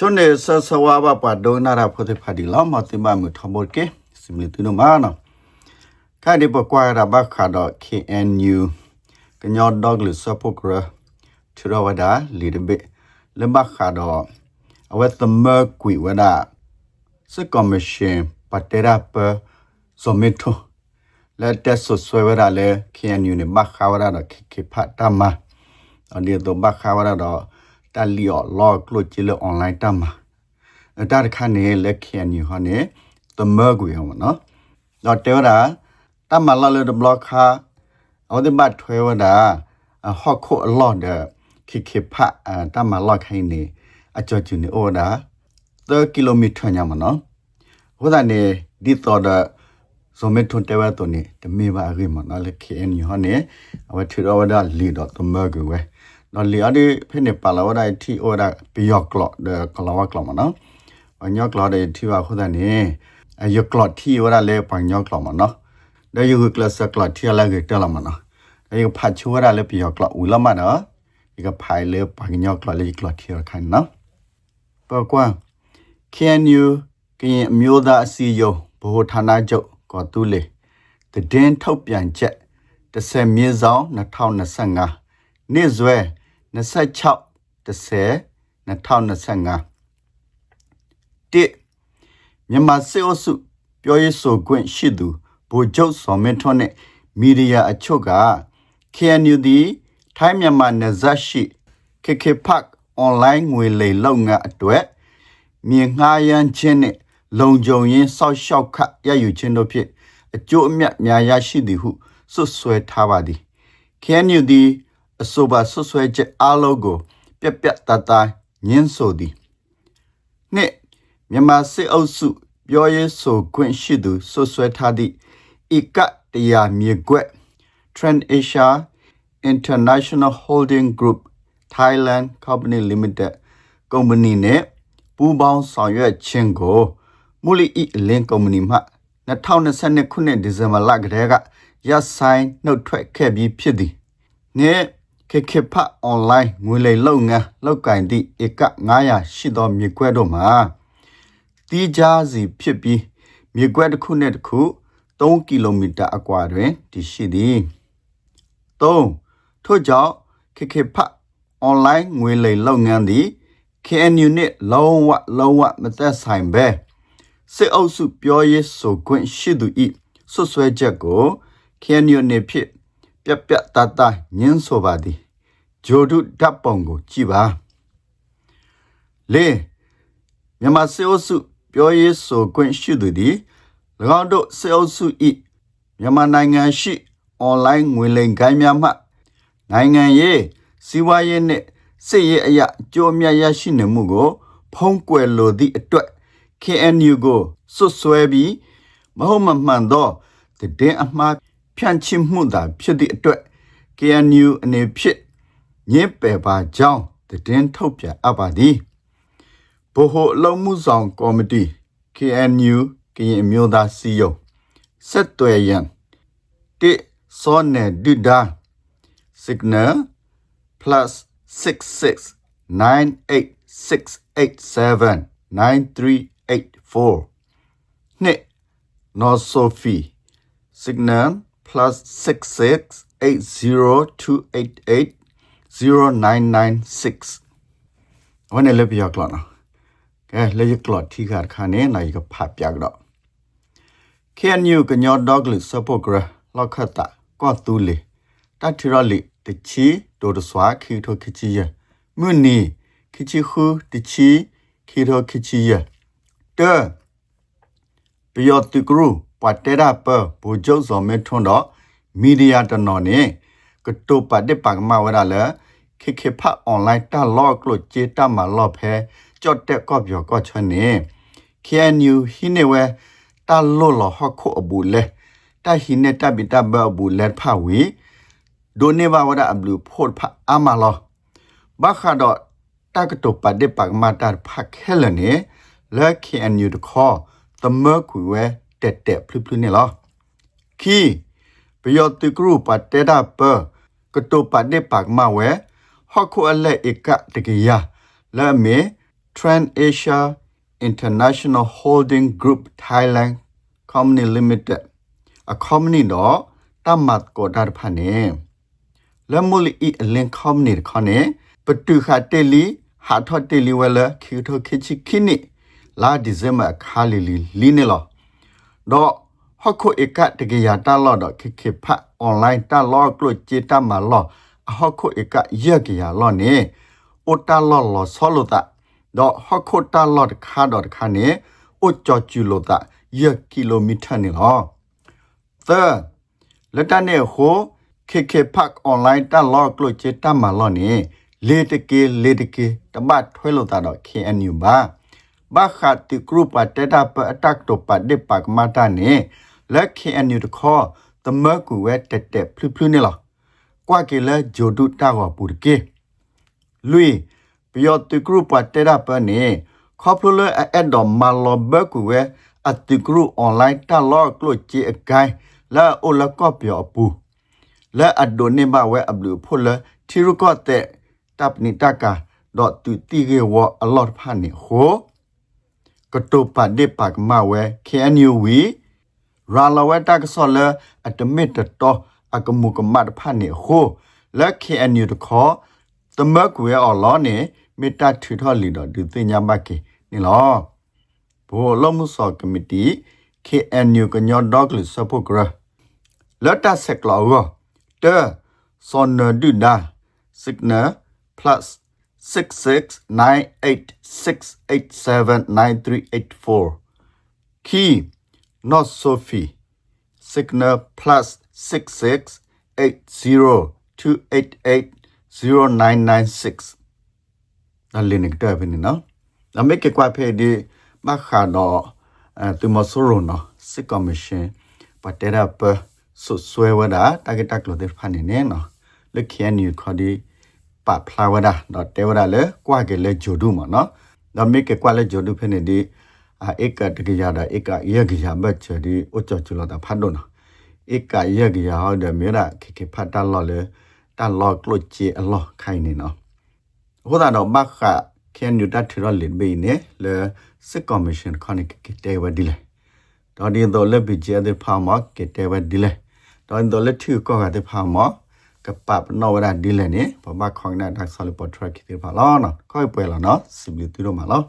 ချွန်းနေဆဆဝါဘပဒိုနာရာဖိုတေဖာဒီလောမတိမမှုထမောကေစီမီတူနမာနောခိုင်ဒီပကွာရာဘခါတော့ KNU ကညောဒေါဂလစပုကရထရဝဒါလီဒဘလဘခါတော့အဝတ်သမကွီဝဒါစကောမရှင်ပတေရာပဇိုမီတိုလက်တက်ဆွဆွဲဝဒါလေ KNU နေဘခါဝဒါတော့ခိခိဖတ်တမအဒီတော့ဘခါဝဒါတော့ တလီော်လောကလို့ကြည့်လို့ online တမအတတခါနေလက် KNU ဟောနေသမကွီဟောမနော်တော့တဲတာတမလာလို့ block ခါအော်ဒီဘတ်ထွဲဝဒါဟော့ခိုအလော့တဲ့ခိခိဖတ်တမလော့ခိုင်းနေအကြောချူနေဩဒါ3ကီလိုမီတာညမနော်ဟိုဒါနေဒီတော့တဲ့ဇိုမက်ထွန်တဲဝတ်တော့နေတမေပါရီမနော်လေ KNU ဟောနေအဝထရဝဒါလီတော့သမကွီဝဲ နော်လီအဒီဖိနေပါလာဝဒတီဩဒါဘီယော့ကလော့ဒကလာဝကလော့မနော်အညော့ကလော့တဲ့တီဝဟိုဒါနေအယော့ကလော့တီဝဒါလေပညော့ကလော့မနော်ဒါယူကလစကလော့တီလာကေတလာမနော်အဲဖတ်ချူရလေဘီယော့ကလော့ဦးလာမနော်ဒီကဖိုင်လေပညော့ကလော့လေကလော့တီရခိုင်နော်ပကွမ် KNU ကရင်အမျိုးသားအစည်းအရုံးဗဟိုဌာနချုပ်ကောတူလေတည်င်းထုတ်ပြန်ချက်30မြင်းဆောင်2025နေ့စွဲ 26 10 2025တိမြန်မာစစ်အုပ်စုပြောရေးဆိုခွင့်ရှိသူဗိုလ်ချုပ်စော်မင်းထွန်းနဲ့မီဒီယာအချို့က KNU သည်ထိုင်းမြန်မာနယ်စပ်ရှိ KK Park online ငွေလိမ်လုပ်ငန်းအတွက်မြေငှားရမ်းခြင်းနဲ့လုံခြုံရေးစောက်ရှောက်ခရယူခြင်းတို့ဖြင့်အကျိုးအမြတ်များရရှိသည်ဟုစွပ်စွဲထားပါသည် KNU သည် အဆိုပါဆွဆွဲချက်အလုံးကို ပြက်ပြက်တတညင်းဆိုသည်နှစ်မြန်မာစစ်အုပ်စု ပြောရေးဆိုခွင့်ရှိသူဆွဆွဲထားသည့်ဤကတရားမြေကွက် Trend Asia International Holding Group Thailand Company Limited ကုမ္ပဏီနဲ့ပူးပေါင်းဆောင်ရွက်ခြင်းကိုမူလီအီလင်းကုမ္ပဏီမှ2022ခုနှစ်ဒီဇင်ဘာလကတည်းကရပ်ဆိုင်နှုတ်ထွက်ခဲ့ပြီးဖြစ်သည်။နေ့ ခေခေဖအွန်လိုင်းငွေလိမ်လုပ်ငန်းလောက်ကင်သည့်ဧက900ရှိသောမြေကွက်တို့မှာတီးခြားစီဖြစ်ပြီးမြေကွက်တစ်ခုနဲ့တစ်ခု3ကီလိုမီတာအကွာတွင်တည်ရှိသည်။3ထို့ကြောင့်ခေခေဖအွန်လိုင်းငွေလိမ်လုပ်ငန်းသည် KNU နှင့်လုံးဝလုံးဝမသက်ဆိုင်ပဲစစ်အုပ်စုပြောရေးဆိုခွင့်ရှိသူ၏ဆွဆွဲချက်ကို KNU နှင့်ဖြစ် ပြက်ပြက်တတညင်းဆိုပါသည်ဂျိုဒုဓာတ်ပုံကိုကြည့်ပါလေးမြန်မာစစ်အုပ်စုပြောရေးဆိုခွင့်ရှိသူသည်၎င်းတို့စစ်အုပ်စု၏မြန်မာနိုင်ငံရှိအွန်လိုင်းငွေလိမ်ကိုင်းများမှနိုင်ငံရေးစီးပွားရေးနှင့်စစ်ရေးအရာအကျိုးအမြတ်ရရှိနေမှုကို ဖုံးကွယ်လိုသည့်အတွက် KNU ကိုစွတ်စွဲပြီးမဟုတ်မမှန်သောတည်င်းအမှား ဖြန့်ချိမှုသာဖြစ်သည့်အတွက် KNU အနေဖြင့်ညစ်ပယ်ပါကြောင်းတည်င်းထုတ်ပြန်အပ်ပါသည်ဗဟိုအလုံးမှုဆောင်ကော်မတီ KNU ကရင်အမျိုးသားစီယုံဆက်သွယ်ရန်တိစောနေဒူဒါ signal plus 66 98687 9384နှစ် North Sophie signal plus 66 80288 0996ဝန်လည်းပြရကလာကဲလေကလာထိခါခါနေနိုင်ကဖတ်ပြကတော့ KNU ကညောဒေါဂလစ်စပုတ်ဂရလောက်ခတ်တာကောတူလီတထရလီတချီဒိုဒဆွာခီထိုခချီယမွနီခချီခူတချီခီထိုခချီယတဲပယောတိကရူ ပတ်တေရာပဘူဂျုံဇော်မေထွန်းတော့မီဒီယာတနော်နေကတိုပတ်တဲ့ပကမဝရလာခေခေဖအွန်လိုင်းတလော့ကလို့ကြေတမလော့ဖဲကြော့တက်ကော့ပြောကော့ချွနေ KNU ဟိနေဝဲတလော့လော်ဟခုအဘူလေတဟိနေတပိတဘအဘူလက်ဖဝီဒိုနေဘဝဒအဘလူဖို့ဖအမလောဘခါတော့တကတိုပတ်တဲ့ပကမတာဖခဲလနေလက် KNU တခေါ်သမကွေဝဲ တက်တက်ဖလူဖလူနေလောခီပယောတိကရုပတ်တေတာပကတိုပတ်တဲ့ပကမဝဲဟခုအလက်ဧကတကရလာမေ Trend Asia International Holding Group Thailand Company Limited a company တော့တမတ်ကိုဒါဖာနေလမူလီအီအလင် company ခနဲ့ပတူခတေလီဟာထော့တေလီဝဲလခီထိုခိချီခိနိလာဒီဇင်ဘာခါလီလီလီနေလော တော့ဟခုဧကတကရတာလောတော့ခိခိဖတ်အွန်လိုင်းတာလောကလို့ကြေတမလောဟခုဧကရက်ကြရလောနေအိုတာလောလောဆောလိုတာတော့ဟခုတာလောတခါတော့တခါနေအိုကြောကျူလိုတာရက်ကီလိုမီတာနေလော third လက်တနဲ့ဟို KK Park online တက်လော့ကလို့ချေတတ်မှာလော့နေလေတကေလေတကေတမတ်ထွဲလို့တာတော့ KNU ပါ ဘာခတ်တီကရူပါတတာပအတက်တော့ပဒိပကမာတာနေလက်ခေအန်ယူတခေါ်သမက်ကူဝဲတက်တက်ဖလူဖလူနေလားကွာကေလဲဂျိုဒုတာကပူကေလူပျော်တီကရူပါတတာပနေခေါပလူလဲအဲ့ဒ်တော်မာလောဘကူဝဲအတီကရူအွန်လိုင်းတာလော့ကလို့ချေအကိုင်းလာအိုလကော့ပျော်ပူလာအဒိုနေဘဝဲအဘလူဖိုလာတီရူကော့တဲ့တပ်နီတကာဒေါ်တူတီကေဝအလော့ဖာနေဟို ကတုပဒိပကမဝဲ KNUV ရာလဝဲတကဆောလအတမစ်တတော်အကမှုကမတ်ဖာနေဟိုလက် KNU တခေါ်တမက်ဝဲအော်လောနေမေတ္တာထွေထော်လီတော်ဒီသိညာမကေနေလောဘောလမှုစောကမတီ KNU ကညောဒေါကလစပုကရလက်တဆက်ကလောတဲစွန်နဒူဒါစစ်နာ plus 6698687938 Key North Sophie Signal plus 6680288096นั่นเรียนอีกได้เป็นเนาะแล้วไม่เกี่ยวกับเพดีมาขาดอเอ่อตัวมาสรุนเนาะสิคอมมิชชั่นปัตเตอร์ปสุดสวยวดาตากตักโลเดฟันเนี่ยเนาะแล้วเขียนอยู่ข้อดี ပပလာဝဒတော့တဲဝဒလေကွာကလေဂျိုဒူမနော်ဒါမိကကွာလေဂျိုဒူဖနေဒီအာဧကတကရတာဧကရကရဘတ်ချဒီအချချလတာဖတ်တော့နော်ဧကရကရဟောတယ်မြေရာခေခေဖတ်တလော်လေတလော်ကလို့ချီအလော်ခိုင်နေနော်ဟိုဒါတော့ဘခကန်ယူတတ်ထရလင်ဘေးနေလေစစ်ကော်မရှင်ခနိကကတဲဝဒီလေတော်ဒီတော့လက်ပကြတဲ့ဖာမကတဲဝဒီလေตอนตัวเล็ถือก็กะติพาหมอกะปับนอวดาดิเลนี่พอมาของน่ะดักซอลิปอทรัคคิติพา ကပပနောရာဒီလနေပမခေါင်နာဒါဆလပထရခိတိဖာလောနော်ခွိုက်ပွဲလောနော်စီဘလီတူရမလော